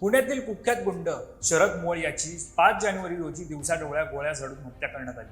पुण्यातील कुख्यात गुंड शरद मोहळ याची पाच जानेवारी रोजी दिवसाढवळ्या गोळ्या झाडून हत्या करण्यात आली.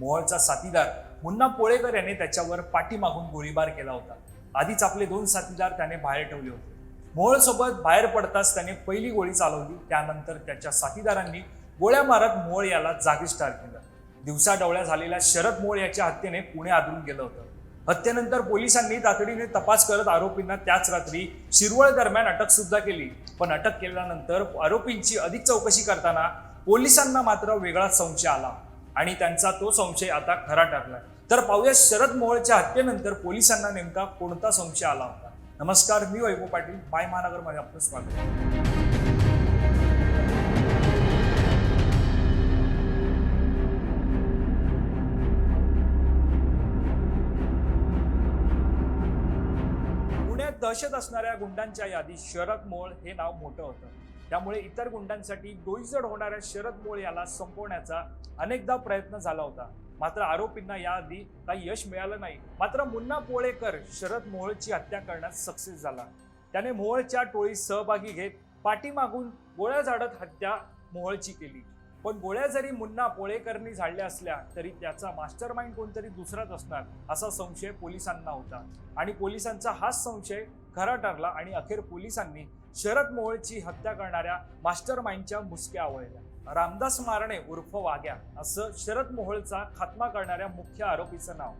मोहोळचा साथीदार मुन्ना पोळेकर याने त्याच्यावर पाठीमागून गोळीबार केला होता. आधीच आपले दोन साथीदार त्याने बाहेर ठेवले होते. मोहोळसोबत बाहेर पडताच त्याने पहिली गोळी चालवली त्यानंतर त्याच्या साथीदारांनी गोळ्या मारत मोहळ याला जागीच ठार केलं दिवसाढवळ्या झालेल्या शरद मोहळ याच्या हत्येने पुणे आदरून गेलं होतं. हत्येनंतर पोलिसांनी तातडीने तपास करत आरोपींना त्याच रात्री शिरवळ दरम्यान अटक सुद्धा केली. पण अटक केल्यानंतर आरोपींची अधिक चौकशी करताना पोलिसांना मात्र वेगळाच संशय आला आणि त्यांचा तो संशय आता खरा ठरलाय. तर पाहूया शरद मोहोळच्या हत्येनंतर पोलिसांना नेमका कोणता संशय आला होता. नमस्कार मी वैभव पाटील माय महानगरमध्ये आपलं स्वागत. दहशत असणाऱ्या गुंडांच्या यादीत शरद मोळ हे नाव मोठं होतं. त्यामुळे इतर गुंडांसाठी डोईजड होणाऱ्या शरद मोळ याला संपवण्याचा अनेकदा प्रयत्न झाला होता. मात्र आरोपींना याआधी काही यश मिळालं नाही. मात्र मुन्ना पोळेकर शरद मोहोळची हत्या करण्यात सक्सेस झाला. त्याने मोहोळच्या टोळीत सहभागी घेत पाठीमागून गोळ्या झाडत हत्या मोहोळची केली. पण गोळ्या जरी मुन्ना पोळेकरनी झाडल्या असल्या तरी त्याचा मास्टर माइंड कोणतरी दुसराच असणार असा संशय पोलिसांना होता. आणि पोलिसांचा हाच संशय खरा ठरला आणि अखेर पोलिसांनी शरद मोहोळची हत्या करणाऱ्या मास्टर माइंडच्या मुसक्या आवळल्या. रामदास मारणे उर्फ वाग्या असं शरद मोहोळचा खात्मा करणाऱ्या मुख्य आरोपीचं नाव.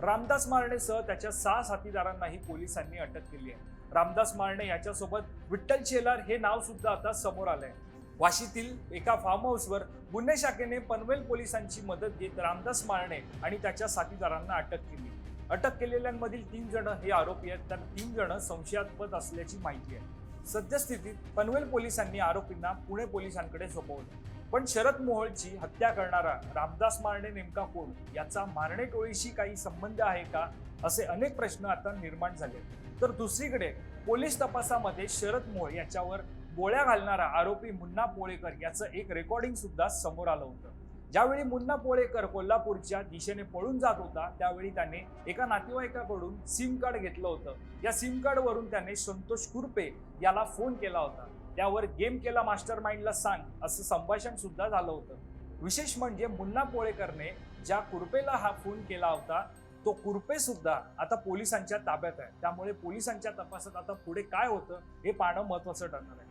रामदास मारणेसह त्याच्या सहा साथीदारांनाही पोलिसांनी अटक केली आहे. रामदास मारणे याच्यासोबत विठ्ठल शेलार हे नाव सुद्धा आता समोर आलंय. वाशीतील एका फार्म हाऊसवर गुन्हे शाखेने पनवेल पोलिसांची मदत घेत रामदास मारणे आणि त्याच्या साथीदारांना अटक केली. अटक केलेल्यांमधील तीन जण हे आरोपी आहेत. तर तीन जण संशयास्पद असल्याची माहिती आहे. सद्यस्थितीत पनवेल पोलिसांनी आरोपींना पुणे पोलिसांकडे सोपवलं. पण शरद मोहोळची हत्या करणारा रामदास मारणे नेमका कोण? याचा मारणे टोळीशी काही संबंध आहे का? असे अनेक प्रश्न आता निर्माण झाले तर दुसरीकडे पोलीस तपासामध्ये शरद मोळ याच्यावर गोळ्या घालणारा आरोपी मुन्ना पोळेकर याचं एक रेकॉर्डिंग सुद्धा समोर आलं होतं. ज्यावेळी मुन्ना पोळेकर कोल्हापूरच्या दिशेने पळून जात होता त्यावेळी त्याने एका नातेवाईकाकडून सिम कार्ड घेतलं होतं. या सिम कार्डवरून त्याने संतोष कुरपे याला फोन केला होता. त्यावर गेम केला मास्टर माइंडला सांग असं संभाषण सुद्धा झालं होतं. विशेष म्हणजे मुन्ना पोळेकरने ज्या कुरपेला हा फोन केला होता तो कुरपे सुद्धा आता पोलिसांच्या ताब्यात आहे. त्यामुळे पोलिसांच्या तपासात आता पुढे काय होतं हे पाहणं महत्वाचं ठरणार आहे.